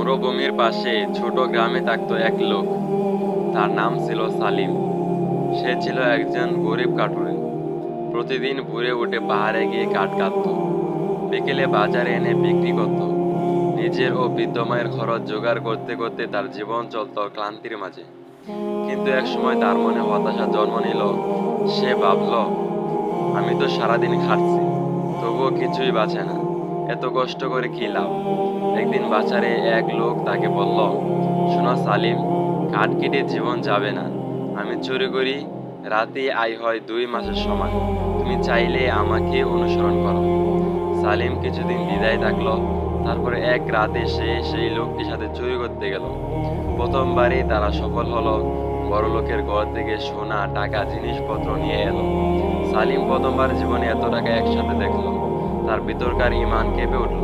মরুভূমির পাশে ছোট গ্রামে থাকতো এক লোক। তার নাম ছিল সালিম। সে ছিল একজন গরিব কাঠুরে। প্রতিদিন ভোরে উঠে পাহাড়ে গিয়ে কাঠ কাটত। বিকেলে বাজারে এনে বিক্রি করত। নিজের ও বৃদ্ধ মায়ের খরচ জোগাড় করতে করতে তার জীবন চলত ক্লান্তির মাঝে। কিন্তু এক সময় তার মনে হতাশা জন্ম নিল। সে ভাবল, আমি তো সারাদিন খাটছি, তবুও কিছুই বাঁচে না। এত কষ্ট করে লাভ একদিন বাজারে এক লোক তাকে বলল, শোনো সালিম কাঠ কেটে জীবন যাবে না। আমি চুরি করি রাতে আয় হয় দুই মাসের সমান। তুমি চাইলে আমাকে অনুসরণ করো। সালিম কিছুদিন বিদায় থাকল, তারপরে এক রাতে সে সেই লোকটির সাথে চুরি করতে গেল। প্রথমবারই তারা সফল হলো, বড় লোকের ঘর থেকে সোনা, টাকা, জিনিসপত্র নিয়ে এলো। সালিম প্রথমবার জীবনে এত টাকা একসাথে দেখল। তার ভিতরকার ইমান কেঁপে উঠল,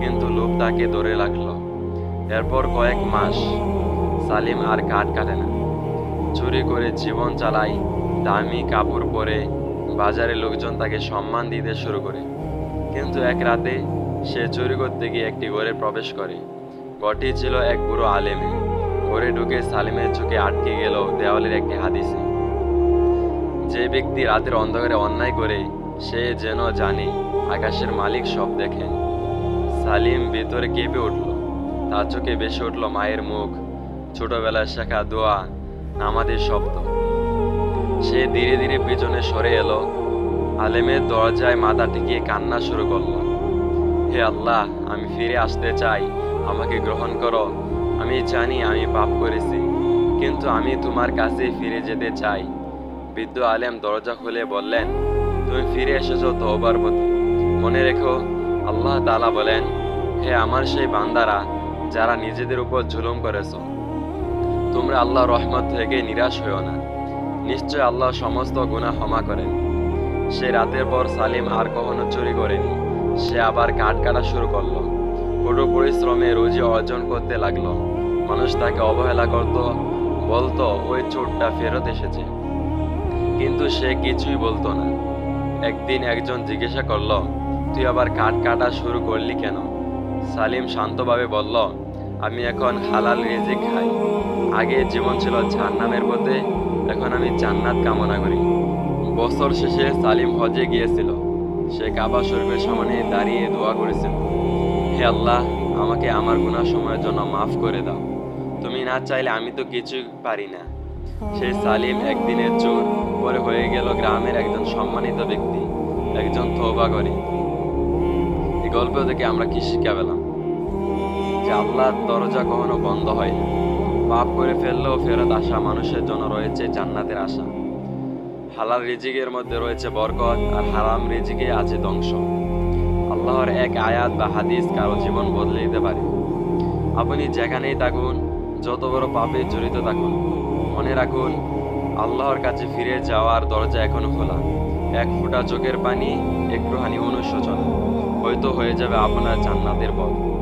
কিন্তু লোভ তাকে ধরে রাখল। এরপর কয়েক মাস সালিম আর কাঠ কাটে না। চুরি করে জীবন চালায় দামি কাপড় পরে বাজারে লোকজন তাকে সম্মান দিতে শুরু করে। কিন্তু এক রাতে সে চুরি করতে গিয়ে একটি ঘরে প্রবেশ করে। ঘরটি ছিল এক বুড়ো আলেমে। ঘরে ঢুকে সালিমের চোখে আটকে গেল দেওয়ালের একটি হাদিসে। যে ব্যক্তি রাতের অন্ধকারে অন্যায় করে সে যেন জানে, আকাশের মালিক সব দেখেন। সালিম ভিতরে কেঁপে উঠল, তার চোখে বেশি উঠল মায়ের মুখ, ছোটবেলায় শেখা দোয়া, নামাজের শব্দ। সে ধীরে ধীরে পিছনে সরে এলো, আলেমের দরজায় মাথা টিকিয়ে কান্না শুরু করল। হে আল্লাহ, আমি ফিরে আসতে চাই, আমাকে গ্রহণ করো। আমি জানি আমি পাপ করেছি, কিন্তু আমি তোমার কাছে ফিরে যেতে চাই। বৃদ্ধ আলেম দরজা খুলে বললেন তুমি ফিরে এসেছ তওবার প্রতি। মনে রেখো, আল্লাহ তাআলা বলেন, হে আমার সেই বান্দারা, যারা নিজেদের উপর জুলুম করেছ। তোমরা আল্লাহ রহমত থেকে নিরাশ হইও না। নিশ্চয় আল্লাহ সমস্ত গুনাহ ক্ষমা করেন। সে রাতের পর সালিম আর কখনো চুরি করেনি। সে আবার কাঠ কাটা শুরু করল। কঠোর পরিশ্রমে রুজি অর্জন করতে লাগল। মানুষ তাকে অবহেলা করত, বলতো, ওই চোরটা ফেরত এসেছে। কিন্তু সে কিছুই বলতো না। একদিন একজন জিজ্ঞাসা করল, তুই আবার কাঠ কাটা শুরু করলি কেন? সালিম শান্তভাবে বলল, আমি এখন হালাল রিজিক খাই। আগে জীবন ছিল জান্নামের পথে, এখন আমি জান্নাত কামনা করি। বছর শেষে সালিম হজে গিয়েছিল। সে কাবা শরীফের সামনে দাঁড়িয়ে দোয়া করেছিল, হে আল্লাহ, আমাকে আমার গুনাহ সময়ের জন্য মাফ করে দাও। তুমি না চাইলে আমি তো কিছুই পারি না। সেই সালিম একদিনের চোর পরে হয়ে গেল গ্রামের একজন সম্মানিত ব্যক্তি, একজন থোবা করে এই গল্প থেকে আমরা কি শিক্ষা পেলাম? যে আল্লাহর দরজা কখনো বন্ধ হয় পাপ করে ফেললেও ফেরত আসা মানুষের জন্য রয়েছে জান্নাতের আশা। হালাল রিজিকের মধ্যে রয়েছে বরকত, আর হারাম রিজিকে আছে ধ্বংস। আল্লাহর এক আয়াত বা হাদিস কারও জীবন বদলে দিতে পারে। আপনি যেখানেই থাকুন, যত বড় পাপে জড়িত থাকুন, মনে রাখুন আল্লাহর কাছে ফিরে যাওয়ার দরজা এখনও খোলা। এক ফোঁটা চোখের পানি, একটুখানি অনুশোচনা। হয়তো হয়ে যাবে আপনার জান্নাতের পথ।